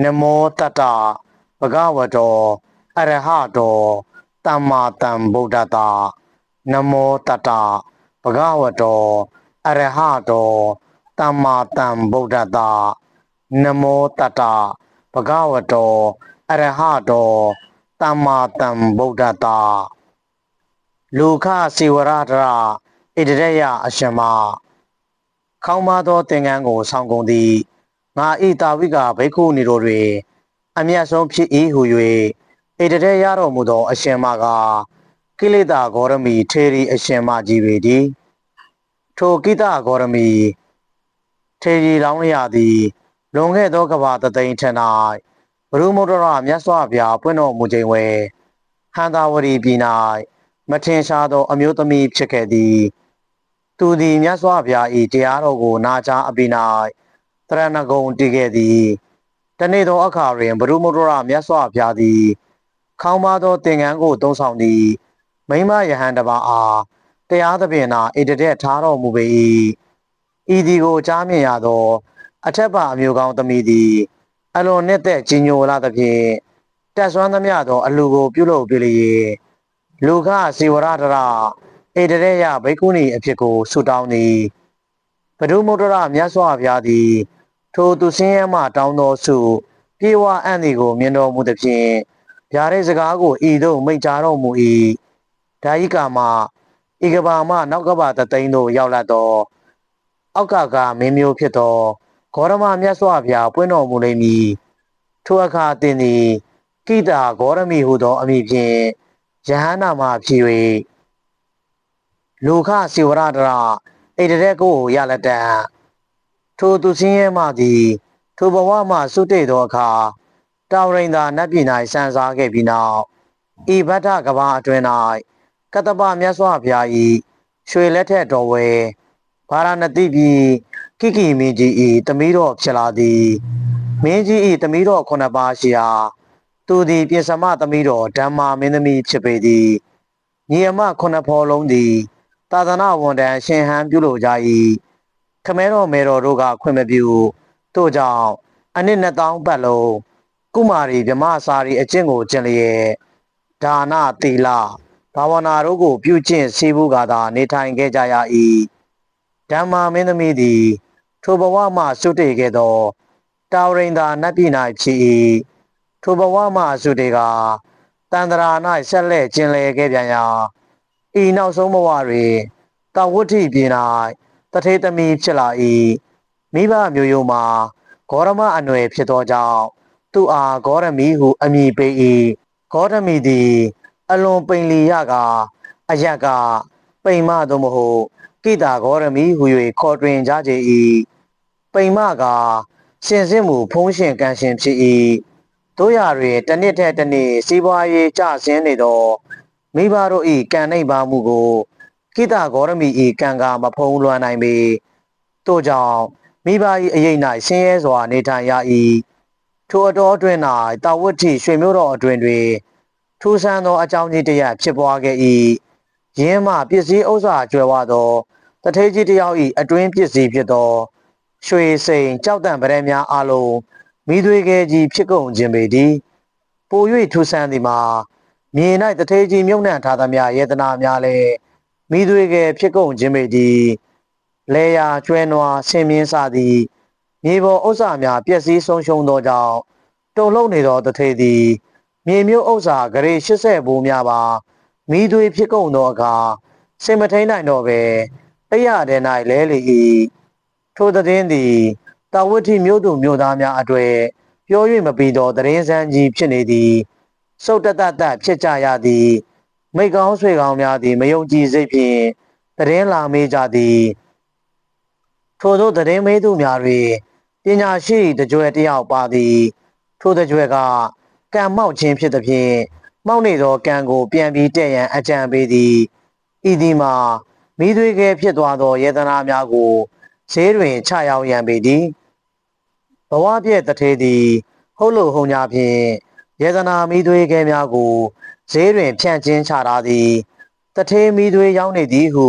နမောတတ္တဘဂဝတောအရဟတောသမ္မာသမ္ဗုဒ္ဓတ္တနမောတတ္တဘဂဝတောအရဟတောသမ္မာသမ္ဗုဒ္ဓတ္တနမောတတ္တဘဂဝတောအရဟတောသမ္မာသမ္ဗုဒ္ဓတ္တလူခစေဝရတရဣတရယအရှင်မခေါင်းမသောသင်္ကန်းကိုဆောင်းကုန်သည် ငါဤတာဝိကဘိက္ခုနီတို့တွင်အမျက်ဆုံးဖြစ်၏ဟု၍ဣတရရတော်မူသောအရှင်မကကိလေသာဂေါရမီထေရီအရှင်မကြီးပေသည်ထိုကိတဂေါရမီထေရီလောင်းလျာသည်လွန်ခဲ့သောကဘာတသိန်းထက်၌ဘရုမုဒ္ဒရာမြတ်စွာဘုရားပွင့်တော်မူခြင်းဝဲဟန္တာဝရီပြည်၌မထင်ရှားသော အမျိုးသမီးဖြစ်ခဲ့သည် သူသည်မြတ်စွာဘုရား၏တရားတော်ကို နာကြားအပြီး၌ တရဏဂုံတည်ခဲ့သည်တနေ့သောအခါတွင်ဘရုမုဒ္ဒရာမြတ်စွာဘုရားသည်ခေါင်းပါသောသင်္ကန်းကိုသုံးဆောင်သည်မိမယဟန်တစ်ပါးအားတရားသဖြင့်သာဣတတဲ့ထားတော်မူပေ၏ဤဒီကိုကြားမြင်ရသော အထက်ပါအမျိုးကောင်းသမီးသည်အလွန်နှစ်သက်ကြီးညိုလာသဖြင့်တက်ဆွမ်းသမျှသော အလူကိုပြုလုပ်ပြလျက်လူခစေဝရတရဣတရေယဘိက္ခုနီအဖြစ်ကိုဆုတောင်းသည်ဘဒုမုဒ္ဒရမြတ်စွာဘုရားသည် ထိုသူစင်းရဲမှတောင်းသောဆုပြေဝအံ့သည်ကိုမြင်တော်မူသဖြင့်ဗျာဒိတ်စကားကိုဤသို့မိန့်ကြားတော်မူ၏ဒါယိကာမှာဤကဘာမှနောက်ကဘာတသိန်းသို့ရောက်လာသောအောက်ကကမင်းမျိုးဖြစ်သောဂေါရမမြတ်စွာဘုရားပွင့်တော်မူလိမ့်မည်ထိုအခါတင်သည်ကိတာဂေါရမီဟုသောအမည်ဖြင့်ယဟန္တာမှာဖြစ်၍လူခစေဝရတရဣတရက်ကိုရလက်တံ ထိုသူစင်းရဲမှသည် ထိုဘဝမှစွတ်တေသောအခါတောင်ရိန်သာနတ်ပြည်၌စံစားခဲ့ပြီးနောက်ဤဗတ္ထကဘာအတွင်း၌ကတ္တပမြတ်စွာဘုရား၏ရွှေလက်ထက်တော်ဝဲဗာရာဏသီပြည်ကိကိမင်းကြီး၏တမီးတော်ဖြစ်လာသည်မင်းကြီး၏တမီးတော်ခုနှစ်ပါးရှိရာသူသည်ပြင်စမတမီးတော်ဓမ္မာမင်းသမီးဖြစ်ပေသည်ညီအမခုနှစ်ဖော်လုံးသည်သာသနာဝန်တန်းရှင်ဟန်ပြုလိုကြ၏ ခမဲတော်မေတော်တို့ကခွင့်မပြုတို့ကြောင့်အနည်းနှစ်တောင်းပတ်လုံးကုမာရီဗြမစာရီအကျင့်ကိုကျင့်လျက်ဒါနသီလဘာဝနာတို့ကိုပြုကျင့်စေဖို့ကသာနေထိုင်ခဲ့ကြရ၏ဓမ္မာမင်းသမီးသည်ထိုဘဝမှစွတ်တေခဲ့သောတာဝရိန်သာနတ်ပြည်၌ဖြစ်၏ထိုဘဝမှစွတ်တေကတန္တရာ၌ဆက်လက်ကျင်လည်ခဲ့ပြန်ရာဤနောက်ဆုံးဘဝတွင်တဝဋ္ဌိပြည်၌ တထေသမီးဖြစ်လာ၏မိဘမျိုးရိုးမှာဂေါရမအနွယ်ဖြစ်သောကြောင့်သူအားဂေါရမီဟုအမည်ပေး၏ဂေါရမီသည် အလွန်ပိန်လီရကအယက်ကပိန်မသို့မဟုတ်ကိတာဂေါရမီဟု၍ခေါ်တွင်ကြကြ၏ပိန်မကရှင်စစ်မှုဖုံးရှင်ကန်ရှင်ဖြစ်၏တို့ရတွင်တစ်နှစ်ထက်တစ်နှစ်စီးပွားရေးကျဆင်းနေသောမိဘတို့၏ကံနှိပ်ပါမှုကို ကိတာဂေါရမီ၏ကံကမဖုံးလွှမ်းနိုင်ပေတို့ကြောင့်မိဘ၏အရေး၌ဆင်းရဲစွာနေထိုင်ရ၏ထိုအတော်အတွင်း၌တာဝတ္ထိရွှေမျိုးတော်အတွင်တွင်ထူးဆန်းသောအကြောင်းကြီးတစ်ရပ်ဖြစ်ပွားခဲ့၏ယင်းမှပစ္စည်းဥစ္စာကျွယ်ဝသောတထေးကြီးတစ်ယောက်၏အတွင်းပစ္စည်းဖြစ်သော ရွှေစိန်ကြောက်တံပရဲများအလုံးမိသွေးကဲကြီးဖြစ်ကုန်ခြင်းပေသည်ပို၍ထူးဆန်းသည်မှာမြေ၌တထေးကြီးမြုပ်နှံထားသမျှယေတနာများလည်း မိသွေးကဲဖြစ်ကုန်ခြင်းပေသည်လေယာကျွဲနွားဆင်မြင်းစသည်မြေပေါ်ဥစ္စာများပျက်စီးဆုံးရှုံးသောကြောင့်တုံလုံးနေသောတထေးသည်မြေမြို့ဥစ္စာဂရေ80ဘိုးများပါမိသွေးဖြစ်ကုန်သောအခါစင်မထိန်နိုင်တော့ပဲအရာတဲ့၌လဲလေ၏ထိုသတင်းသည်တာဝတိမြို့သူမြို့သားများအတွေ့ပြော၍မပြီးသောသတင်းစမ်းကြီးဖြစ်နေသည်စုတ်တတတဖြစ်ကြရသည် မိကောင်းဆွေကောင်းများသည်မယုံကြည်စိတ်ဖြင့်သတင်းလာမေးကြသည်ထိုသောသတင်းမေးသူများတွင်ပညာရှိတကြွယ်တယောက်ပါသည်ထိုတကြွယ်ကကံမောက်ခြင်းဖြစ်သည်ဖြင့်မောက်နေသောကံကိုပြန်ပြီးတဲ့ရန်အကြံပေးသည်ဤသည်မှာမိသွေးကဲဖြစ်သွားသောယေတနာများကိုဈေးတွင်ချရောက်ရန်ပေသည်ဘဝပြည့်တထေးသည် ဟုတ်လို့ဟုံညာဖြင့်ယေတနာမိသွေးကဲများကို ဈေးတွင် ဖြန့်ချင်းချထားသည်တထေးမိသွေးရောက်နေသည်ဟု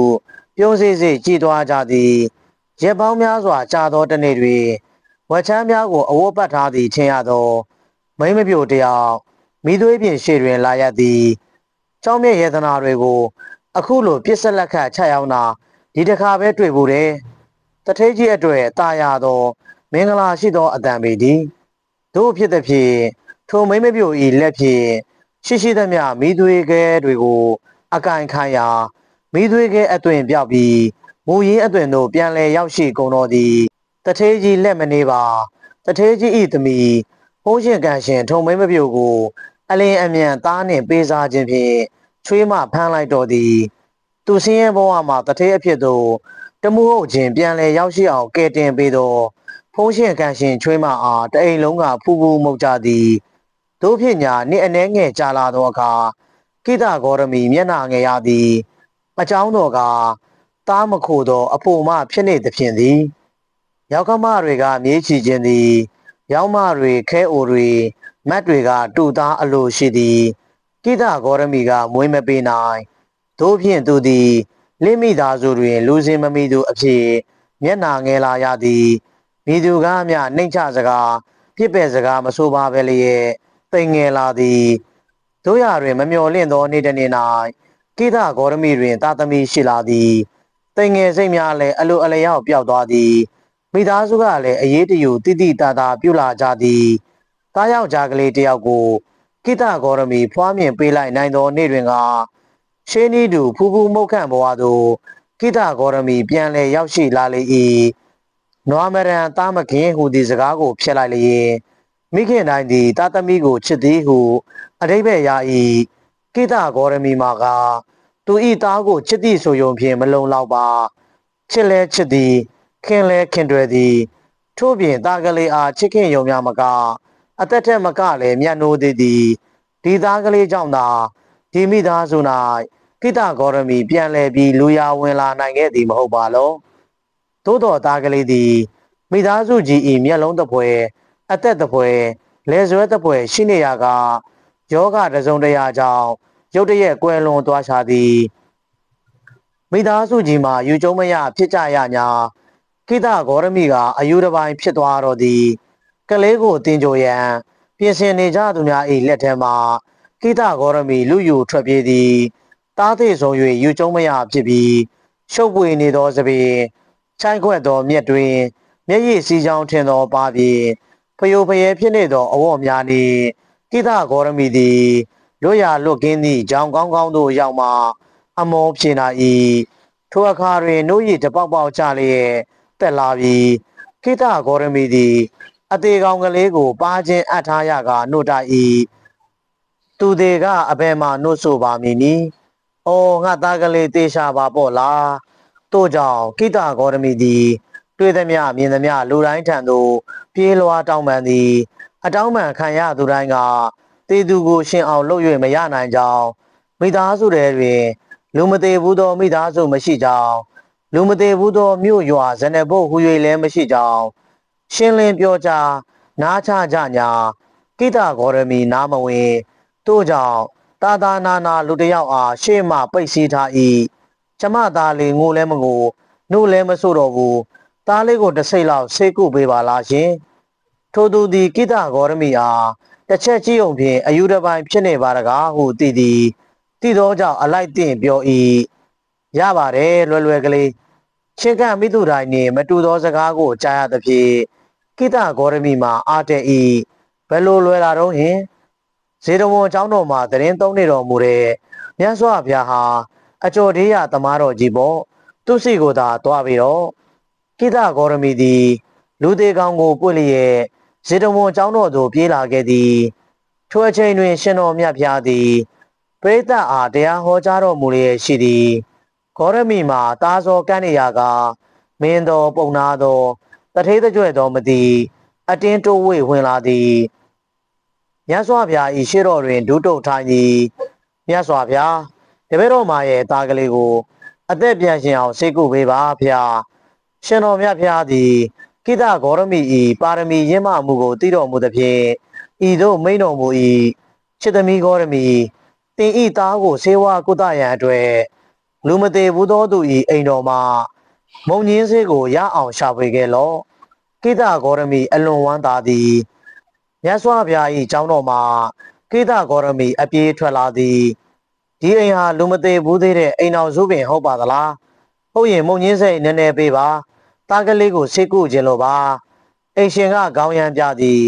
ပြုံးစေစေကြည်သွားကြသည်ရက်ပေါင်းများစွာကြာသောတနေ့တွင်ဝဝက်ချမ်းများကိုအဝတ်ပတ်ထားသည်ထင်ရသောမိမ့်မပြိုတယောက်မိသွေးပြင်ရှေ့တွင်လာရသည်ကျောင်းမြတ်ယေသနာတွေကို အခုလိုပြစ်ဆက်လက်ခတ်ချရောက်နာဒီတစ်ခါပဲတွေ့ဖို့တယ်တထေးကြီးအတွေ့တာယာသော မင်္ဂလာရှိသောအတန်ပေသည်တို့ဖြစ်သည်ဖြင့်ထိုမိမ့်မပြိုဤလက်ဖြင့် ရှိရှိသမျှမိသွေးကဲတွေကိုအကင်ခံရာမိသွေးကဲအသွင်ပြောက်ပြီးမူရင်းအသွင်တို့ပြန်လည်ရောက်ရှိကုန်တော်သည်တထေးကြီးလက်မနေပါတထေးကြီးဤသမီးဟိုးရှင်ကန်ရှင်ထုံမိမ့်မပြိုကို အလင်းအမြန်သားနှင့်ပေးစားခြင်းဖြင့်ချွေးမဖမ်းလိုက်တော်သည်သူစင်းရဲဘဝမှာတထေးအဖြစ်သို့တမှုဟုတ်ခြင်းပြန်လည်ရောက်ရှိအောင်ကဲတင်ပေးသောဖုံးရှင်ကန်ရှင်ချွေးမအားတအိမ်လုံးကဖူးဖူးမှုတ်ကြသည် တို့ဖြစ်ညာနှစ်အနှဲငယ်ကြာလာသောအခါကိတဂေါရမီမျက်နာငယ်ရသည်အကြောင်းတော်ကသားမခိုသော အဖို့မဖြစ်နေသဖြင့်သည်ယောက်ကမတွေကမြေးချီခြင်းသည်ယောက်မတွေခဲအိုတွေမတ်တွေကတူသားအလိုရှိသည်ကိတဂေါရမီကမွေးမပေးနိုင်တို့ဖြင့်သူသည်လင့်မိသားစုတွင် လူစင်မမီသူအဖြစ်မျက်နာငယ်လာရသည်မိသူကားမြနှိမ့်ချစကားပြစ်ပယ်စကားမဆိုပါပဲလျက် တိမ်ငယ်လာသည်တို့ရတွင်မမျော်လင့်သောနေ့တစ်နေ့၌ကိတဂေါရမီတွင်တာသမီရှိလာသည်တိမ်ငယ်စိတ်များလည်းအလိုအလျောက်ပျောက်သွားသည်မိသားစုကလည်းအရေးတယူတိတိတသာပြုလာကြသည်တားယောက်ျားကလေးတစ်ယောက်ကိုကိတဂေါရမီဖွားမြင်ပေးလိုက်နိုင်သောနေ့တွင်ကရှင်းဤသူဖူးဖူးမုတ်ခန့်ဘဝသို့ကိတဂေါရမီပြန်လည်ရောက်ရှိလာလေ၏နွားမရန်တာမခင်ဟူသည့်စကားကိုဖျက်လိုက်လျင် မိခင်တိုင်းသည်တာသမီကိုချစ်သည်ဟုအတိပ္ပယ်ရ၏ကိတဂေါရမီမှာကသူဤသားကိုချစ်သည်ဆိုယုံဖြင့်မလုံလောက်ပါချစ်လဲချစ်သည်ခင်လဲခင်တွယ်သည်ထို့ပြင်တာကလေးအားချစ်ခင်ယုံများမကအသက်ထက်မကလည်းမြတ်နိုးသေးသည်ဒီသားကလေးကြောင့်သာဒီမိသားစု၌ကိတဂေါရမီပြန်လဲပြီးလူရဝင်လာနိုင်ခဲ့သည်မဟုတ်ပါလောသို့တော်သားကလေးသည်မိသားစုကြီး၏မျက်လုံးတစ်ပွဲ အသက်တစ်ပွဲလဲဆွဲတစ်ပွဲရှိနေရကယောဂတစုံတရာကြောင့်ရုတ်တရက်ကွယ်လွန်သွားရှာသည်မိသားစုကြီးမှာယူကျုံမရဖြစ်ကြရညာကိတဂေါရမီကအယူတစ်ပိုင်းဖြစ်သွားတော့သည်ကလေးကိုတင်ကြရန်ပြင်ဆင်နေကြသူများ၏လက်ထဲမှာကိတဂေါရမီလူယူထွက်ပြေးသည်တားသေးဆုံး၍ယူကျုံမရဖြစ်ပြီးရှုပ်ပွေနေသောသပင်ချိုင်းခွက်သောမြက်တွင်မျက်ရည်စီးချောင်းထင်သောပါပြီး ဖယိုဖယဲဖြစ်နေသောအဝတ်များနှင့်ကိတဂေါရမီသည်လွတ်ရလွတ်ကင်းသည့်ကြောင်ကောင်းကောင်းသို့ရောက်မှအမောဖြေနာ၏ထိုအခါတွင်နှုတ်ရည်တပေါက်ပေါက်ချလျက်တက်လာပြီးခိတဂေါရမီသည်အသေးကောင်ကလေးကို ပါခြင်းအပ်ထားရကနှုတ်တ၏သူသေးကအဘယ်မှနှုတ်ဆိုပါမည်နီ။အော်ငါသားကလေးတေရှာပါပေါ့လား။တို့ကြောင့်ကိတဂေါရမီသည် တွေ့သမျှမြင်သမျှလူတိုင်းထံသို့ပြေးလွှားတောင်းပန်သည် အတောင်းပန်ခံရသူတိုင်းကတေသူကိုရှင်အောင်လုပ်၍မရနိုင်ကြောင်းမိသားစုတွေတွင် လူမသေးဘူးသောမိသားစုမရှိကြောင်းလူမသေးဘူးသောမြို့ရွာဇနဘုတ်ဟူ၍လည်းမရှိကြောင်းရှင်းလင်းပြောကြားနားချကြညာကိတဂေါရမီနားမဝင်တို့ကြောင့်တာတာနာနာလူတစ်ယောက်အားရှေ့မှပိတ်စည်းထား၏ကျမသားလေးငိုလဲမငိုနှုတ်လဲမဆို့တော့ဘူး သားလေးကိုတစ်စိတ်လောက်ဆေးကုပေးပါလားရှင်ထိုသူသည်ကိတဂေါရမီအားတစ်ချက်ကြည့်ုံဖြင့်အယူတစ်ပိုင်းဖြစ်နေပါတကားဟုတည်သည်တည်သောကြောင့်အလိုက်တင်ပြော၏ရပါတယ်လွယ်လွယ်ကလေးချင်းကမိသူတိုင်းနှင့်မတူသောစကားကိုကြားရသဖြင့်ကိတဂေါရမီမှာအာတဲ့၏ဘယ်လိုလွယ်လာတော့ဟင်ဇေတဝန်ကျောင်းတော်မှာတရင်သုံးနေတော်မူတဲ့မြတ်စွာဘုရားဟာအကျော်ဒေးရသမားတော်ကြီးပေါ့သူစီကိုသာတွားပြီးတော့ ကိတဂေါရမီသည်လူသေးကောင်ကိုပွင့်လျက်ဇေတဝန်ကျောင်းတော်သို့ပြေးလာခဲ့သည်ထိုအချိန်တွင် ရှင်တော်မြတ်ဖျားသည်ပရိသတ်အားတရားဟောကြားတော်မူလျက်ရှိသည်ဂေါရမီမှာတာဇောကန်းနေရာကမင်းတော်ပုံနာတော်တထေးတကြွယ်တော်မသည်အတင်းတိုးဝေဝင်လာသည်မြတ်စွာဘုရားဤရှေ့တော်တွင်ဒုတုတ်ထိုင်သည်မြတ်စွာဘုရားတပည့်တော်မာရဲ့သားကလေးကို အသက်ပြန်ရှင်အောင်စိတ်ကုပေးပါဖျား ရှင်တော်မြတ်ဖျားသည်ကိတဂေါရမီဤပါရမီရင်းမမှုကိုတည်တော်မူသဖြင့်ဤသို့မိန်တော်မူ၏ချစ်သမီးဂေါရမီတင်ဤသားကိုဆေးဝါးကုသရန်အတွက်လူမသေးဘူးသောသူဤအိမ်တော်မှာမုံညင်းဆေးကိုရအောင်ရှာဖွေခဲ့လောကိတဂေါရမီအလွန်ဝမ်းသာသည်မြတ်စွာဘုရား၏ကျောင်းတော်မှာကိတဂေါရမီအပြေးထွက်လာသည်ဒီအိမ်ဟာလူမသေးဘူးသေးတဲ့အိမ်တော်စုပင်ဟုတ်ပါသလားဟုတ်ရင်မုံညင်းစိတ်နည်းနည်းပေးပါ တားကလေးကိုစိတ်ကူခြင်းလို့ပါအိမ်ရှင်ကခေါင်းရမ်းပြသည်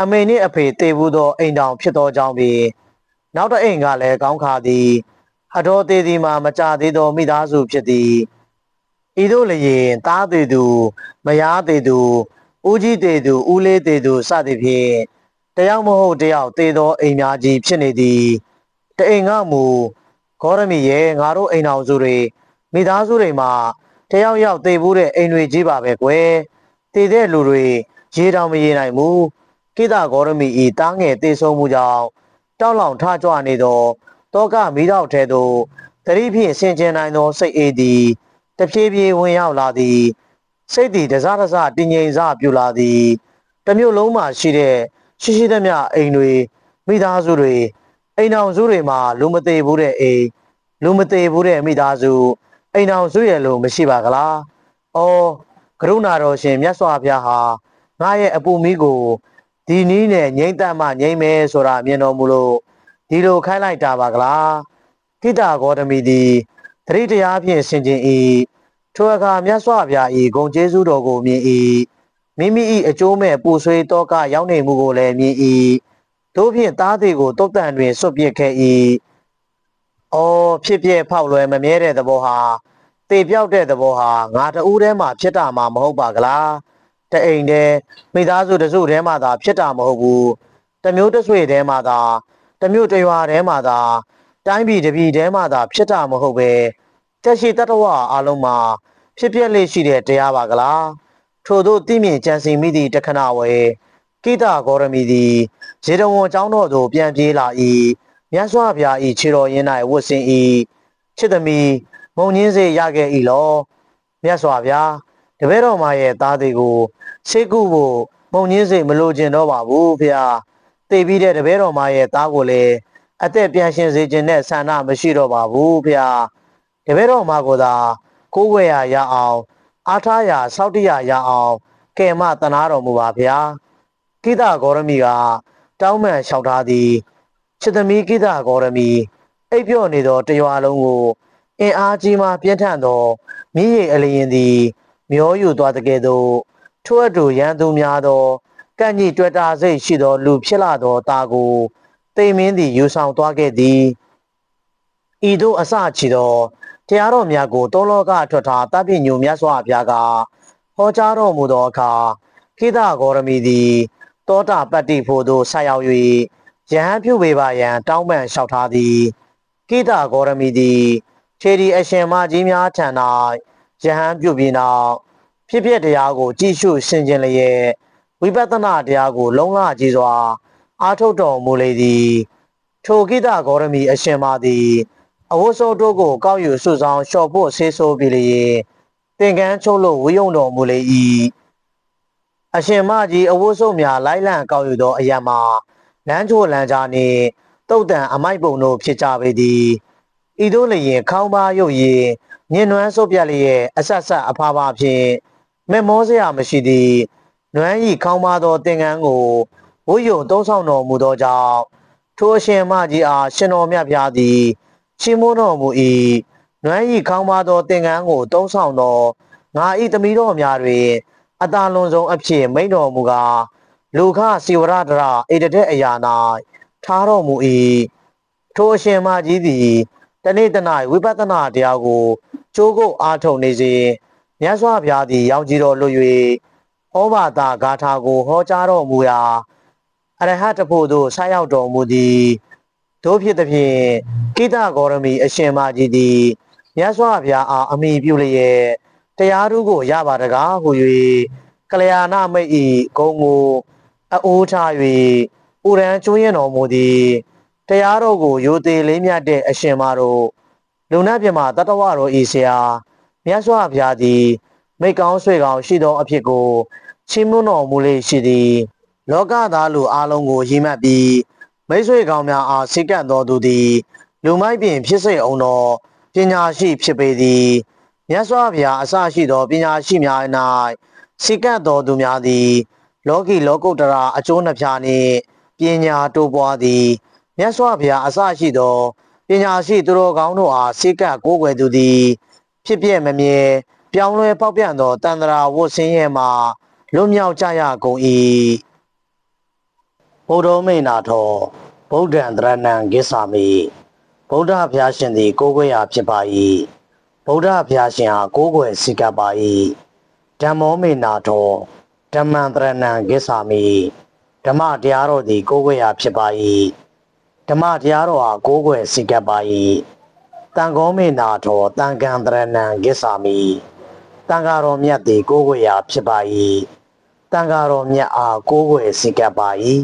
အမေနှင့်အဖေတည်ဘူးသောအိမ်တော်ဖြစ်သောကြောင့်ပင်နောက်တစ်အိမ်ကလည်းကောင်းခါသည်အတော်သေးသည်မှာမကြသေးသောမိသားစုဖြစ်သည်ဤသို့လျင်တားသေးသူမယားသေးသူဦးကြီးသေးသူဦးလေးသေးသူစသည်ဖြင့်တယောက်မဟုတ်တယောက်သေးသောအိမ်များကြီးဖြစ်နေသည်တအိမ်ကမူဂေါရမီရဲ့ငါတို့အိမ်တော်စုတွေမိသားစုတွေမှာ တယောက်ယောက်သေဘူးတဲ့အိမ်တွေကြီးပါပဲကွယ်တည်တဲ့လူတွေရေတောင်မရေနိုင်ဘူးကိတဂေါရမီဤတားငယ်သေဆုံးမှုကြောင့်တောက်လောင်ထကြွနေသောတောကမိတော့ထဲသို့တတိဖြင့်ဆင်ကျင်နိုင်သောစိတ်အေးသည်တဖြည်းဖြည်းဝင်ရောက်လာသည်စိတ်သည်တစားတစားတည်ငြိမ်စပြုလာသည်တစ်မျိုးလုံးမှာရှိတဲ့ရှိရှိသမျှအိမ်တွေမိသားစုတွေအိမ်အောင်စုတွေမှာလူမသေးဘူးတဲ့အိမ်လူမသေးဘူးတဲ့မိသားစု အိမ်အောင်စုရဲ့လို့မရှိပါကလား။အော်ကရုဏာတော်ရှင်မြတ်စွာဘုရားဟာငါရဲ့အပူမီးကိုဒီနီးနဲ့ငိမ့်သက်မှငိမ့်မယ်ဆိုတာမြင်တော်မူလို့ဒီလိုခိုင်းလိုက်တာပါကလား။ကိတ္တဂေါတမီသည်တတိတရားဖြင့်ဆင်ခြင်၏ထိုအခါမြတ်စွာဘုရား၏ဂုံကျေးဇူးတော်ကိုမြင်၏မိမိ၏အကျိုးမဲ့ပူဆွေးတောကရောက်နေမှုကိုလည်းမြင်၏တို့ဖြင့်သားသေးကိုတုတ်တန်တွင်ဆွတ်ပစ်ခဲ့၏ အော်ဖြစ်ဖြစ်ဖောက်လွယ်မမြဲတဲ့သဘောဟာတေပြောက်တဲ့သဘောဟာငါတူးထဲမှာဖြစ်တာမှမဟုတ်ပါကလားတအိမ်တည်းမိသားစုတစုထဲမှာသာဖြစ်တာမဟုတ်ဘူးတမျိုးတစ်ဆွေထဲမှာသာတမျိုးတရွာထဲမှာသာတိုင်းပြည်တစ်ပြည်ထဲမှာသာဖြစ်တာမဟုတ်ပဲတက်ရှိတတ္တဝအလုံးမှာဖြစ်ပြက်လေးရှိတဲ့တရားပါကလားထို့သောသိမြင်ကြံစည်မိသည့်တခဏဝေကိတဂေါရမီသည်ရေတဝန်ကျောင်းတော်သို့ပြန်ပြေးလာ၏ မြတ်စွာဘုရား၏ခြေတော်ရင်း၌ဝတ်ဆင်၏ချစ်သမီးမုံညင်းစေရခဲ့၏လောမြတ်စွာဘုရားတပည့်တော်မရဲ့သားသေးကိုရှေးကုဖို့မုံညင်းစေမလိုချင်တော့ပါဘူးဖေဟာသိပြီးတဲ့တပည့်တော်မရဲ့သားကိုလည်းအသက်ပြန်ရှင်စေခြင်းနဲ့ဆန္ဒမရှိတော့ပါဘူးဖေဟာတပည့်တော်မကိုသာကိုးဝဲရရအောင်အားထားရစောက်တရရအောင်ကဲမတနာတော်မူပါဗျာကိတဂေါရမီကတောင်းမှန်လျှောက်ထားသည် ချစ်သမီးကိတဂေါရမီအိပ်ပျော့နေသောတရွာလုံးကိုအင်အားကြီးမှပြင်းထန်သောမြည်ရည်အလျင်သည် မျောယူသွားတဲ့ကဲ့သို့ထို့အတူရန်သူများသောကန့်ကြီးတွေ့တာစိတ်ရှိသောလူဖြစ်လာသောသားကိုတိမ်မင်းသည်ယူဆောင်သွားခဲ့သည်ဤသို့အစချီသောတရားတော်များကိုတောလောကအထွက်ထားတပ်ပြညိုမြတ်စွာဘုရားကဟောကြားတော်မူသောအခါခိတဂေါရမီသည်တောတာပတ္တိဖို့သို့ဆက်ရောက်၍ ယဟန်ပြုပေပါရန်တောင်းပန်လျှောက်ထားသည်ကိတဂေါရမီသည်ခြေဒီအရှင်မကြီးများထံ၌ယဟန်ပြုပြီးနောက်ဖြစ်ဖြစ်တရားကို ကြည့်ရှုဆင်ခြင်လျက်ဝိပဿနာတရားကို လုံးလကြီးစွာ အားထုတ်တော်မူလေသည်ထိုကိတဂေါရမီအရှင်မသည်အဝတ်စိုးတို့ကို ကောက်ယူစုဆောင်လျှော်ဖို့ဆေးဆိုးပြီးလျက်သင်္ကန်းချုပ်လို့ဝိယုံတော်မူလေ၏အရှင်မကြီးအဝတ်စုံများလိုက်လံကောက်ယူသောအရမ လမ်းချိုလမ်းကြားနှင့်တုတ်တန်အမိုက်ပုံတို့ဖြစ်ကြပေသည်ဤသို့လျင်ခေါင်းပါရုပ်ရည်ညင်နွမ်းဆုပ်ပြက်လျက်အဆက်ဆက်အဖားဖားဖြင့်မမောစရာမရှိသည့်နွမ်းဤခေါင်းပါသောသင်္ကန်းကိုဝိယုံသုံးဆောင်တော်မူသောကြောင့်ထိုအရှင်မကြီးအားရှင်တော်မြတ်ဖျားသည်ရှင်မိုးတော်မူ၏နွမ်းဤခေါင်းပါသောသင်္ကန်းကိုသုံးဆောင်သောငါဤသမီးတော်များတွင်အတာလွန်ဆုံးအဖြစ်မိန်တော်မူကား လူခစီဝရဒရအေတတဲ့အရာ၌ထားတော်မူ၏ထိုအရှင်မကြီးသည်တနေ့တ၌ဝိပဿနာတရားကိုကျိုးကိုအားထုတ်နေစဉ်မြတ်စွာဘုရားသည်ရောင်ကြီးတော်လွတ်၍ဟောဘာသာဂါထာကိုဟောကြားတော်မူရာအရဟတဖို့သို့ဆက်ရောက်တော်မူသည်တို့ဖြစ်သည်ဖြင့်ကိတဂေါရမီအရှင်မကြီးသည်မြတ်စွာဘုရားအားအမိပြုလျက်တရားဓုကိုရပါတကားဟု၍ကလျာဏမိတ်ဤဂုံကို အိုးထား၍ဥရန်ကျွင်းရင်တော်မူသည်တရားတော်ကိုယိုသေးလေးမြတ်တဲ့အရှင်မတို့လူနာပြမတတဝတော်ဤဆရာမြတ်စွာဘုရားသည်မိကောင်းဆွေကောင်းရှိသောအဖြစ်ကိုချီးမွမ်းတော်မူလေရှိသည် လောကသားလူအလုံးကိုရည်မှတ်ပြီးမိတ်ဆွေကောင်းများအားစိတ်ကပ်တော်သူသည်လူမိုက်ပင်ဖြစ်စေအောင်သောပညာရှိဖြစ်ပေသည်မြတ်စွာဘုရားအစရှိသောပညာရှိများ၌စိကတ်တော်သူများသည် လောကီလောကုတ္တရာအကျိုးနှဖျားနှင့်ပညာတိုးပွားသည်မြတ်စွာဘုရားအစရှိသောပညာရှိသူတော်ကောင်းတို့အားစိကတ်ကိုးကွယ်သူသည် ဖြစ်ပြမမြဲပြောင်းလဲပေါက်ပြန်သောတန္တရာဝတ်ဆင်းရဲမှလွတ်မြောက်ကြရကုန်၏ဘုဒ္ဓမိန်နာထောဗုဒ္ဓံတရဏံကိစ္ဆာမိဗုဒ္ဓဘုရားရှင်သည် ကိုးကွယ်ရာဖြစ်ပါ၏ဗုဒ္ဓဘုရားရှင်အားကိုးကွယ်စိကပ်ပါ၏ဓမ္မောမိန်နာထော ဓမ္မံတရဏံကိစ္ဆာမိဓမ္မတရားတော်သည်ကိုးကွယ်ရာဖြစ်ပါ၏ဓမ္မတရားတော်အားကိုးကွယ်စိကပ်ပါ၏တန်ခောမိန်နာထောတန်ကံတရဏံကိစ္ဆာမိတန်ဃာတော်မြတ်သည်ကိုးကွယ်ရာဖြစ်ပါ၏တန်ဃာတော်မြတ်အားကိုးကွယ်စိကပ်ပါ၏